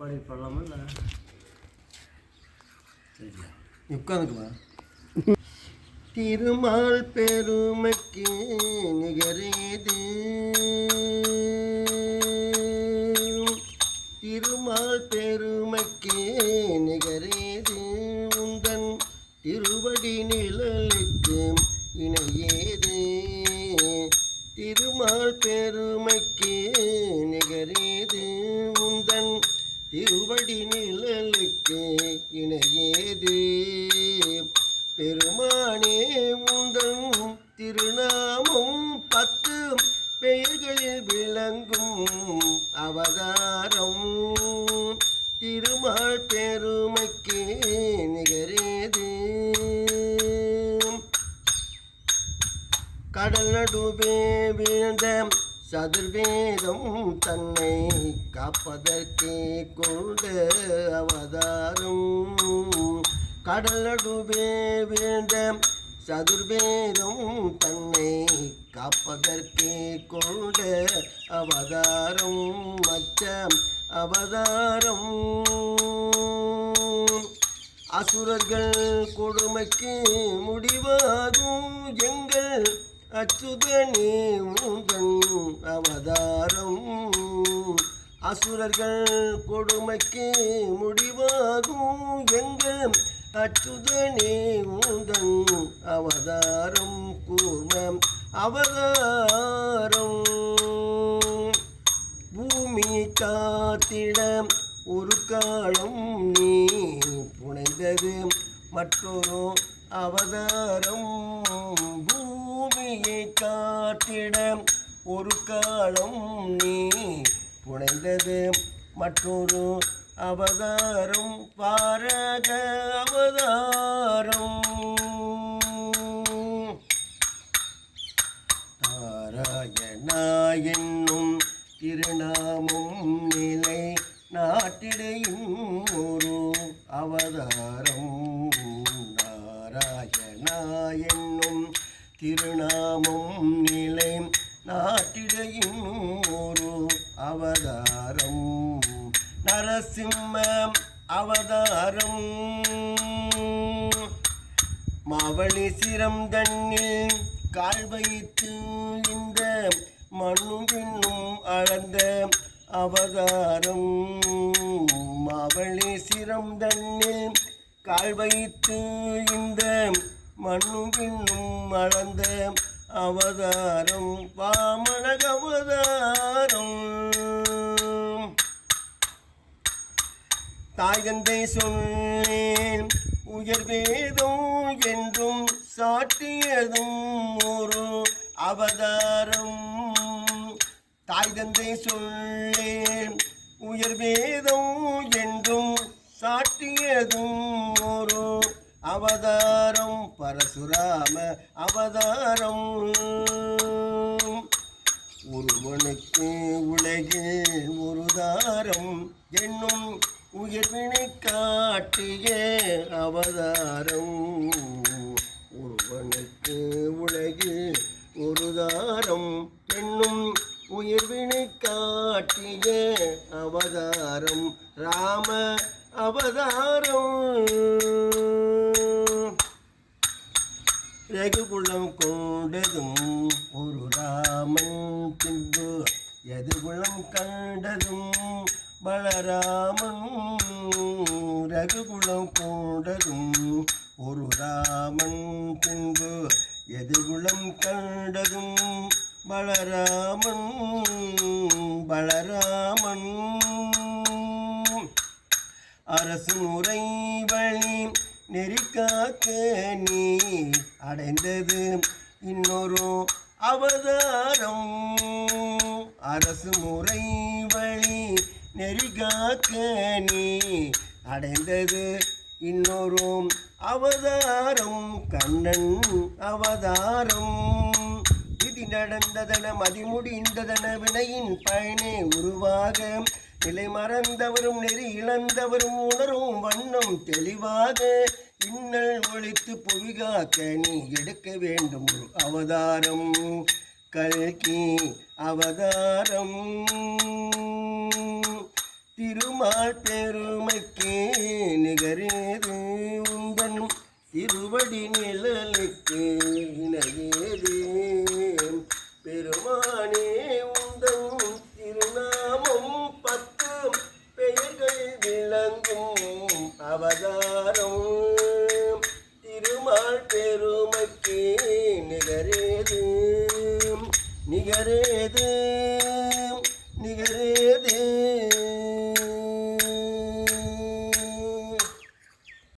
வேறுபாடு பாடி பண்ணலாமா இல்லை? உட்காந்துக்குமா திருமால் பெருமைக்கு நிகரேது. திருமால் பெருமைக்கு நிகரேது. உந்தன் திருவடி நிழலுக்கு இணையேது. திருமால் பெருமைக்கு நிகரேது. உந்தன் திருவடி நிழலுக்கு இணையேது. பெருமானே உந்தன் திருநாமம் பத்து பெயர்களில் விளங்கும் அவதாரம். திருமால் பெருமைக்கு நிகரேது. கடல் நடுவே விழுந்த சதுர்வேதம் தன்னை காப்பதற்கே கொண்ட அவதாரம். கடலடுவே நடுவே வீழ்ந்த சதுர்வேதம் தன்னை காப்பதற்கே கொண்ட அவதாரம். மச்ச அவதாரம் அசுரர்கள் கொடுமைக்கு முடிவாகும். எங்க அச்சுதனே உந்தன் அவதாரம். அசுரர்கள் கொடுமைக்கு முடிவாகும். எங்கள் அச்சுதனே உந்தன் அவதாரம். கூர்ம அவதாரம். பூமி காத்திடம் ஒரு காலம் நீ புனைந்தது மற்றொரு அவதாரம் பூமியை காத்திட ஒரு காலம் நீ புனைந்தது. மற்றொரு அவதாரம் பாரக அவதாரம். நாராயணா என்னும் திருநாமம் நிலை நாட்டிடையும் திருநாமம் நிலை நாட்டிடையும் ஒரு அவதாரம். நரசிம்ம அவதாரம். மவளி சிரம் தண்ணில் கால் வைத்து இந்த மண்ணும் அளந்த அவதாரம். மவளி சிரம் தண்ணில் கால் வைத்து இந்த மண்ணும் அளந்த அவதாரம் பாமணக அவதாரம். தாயந்தை சொன்னேன் சொல்லேன் உயர் வேதம் என்றும் சாட்டியதும் ஒரு அவதாரம். தாய் தந்தை சொல்லேன் உயர் வேதம் என்றும் சாட்டியதும் பரசுராம அவதாரம். ஒருவனுக்கு உலகில் ஒரு தாரம் என்னும் உயிர்வினை காட்டிய அவதாரம். ஒருவனுக்கு உலகில் ஒரு தாரம் ரகுகுலம் கொண்டதும் ஒரு ராமன் பின்பு எதுகுலம் கண்டதும் பலராமன். ரகுகுலம் கொண்டதும் ஒரு ராமன் பின்பு எதுகுலம் கண்டதும் பலராமன். பலராமன் அரசு முறை வழி நெறிக்காக்க நீ அடைந்தது இன்னொரு அவதாரம். அரசு முறை வழி நெறிகாக்க நீ அடைந்தது இன்னொரு அவதாரம். கண்ணன் அவதாரம். விதி நடந்ததன மதிமுடிந்ததன வினையின் பயனே உருவாக நிலை மறந்தவரும் நெறி இழந்தவரும் உணரும் வண்ணம் தெளிவாக இன்னல் ஒழித்து புவிகாக்க நீ எடுக்க வேண்டும் ஒரு அவதாரம். கல்கி அவதாரம். திருமால் பெருமைக்கு நிகரேது உந்தன் திருவடி நிழலுக்கு இணையேது. பெருமானே நிகரேது நிகரேது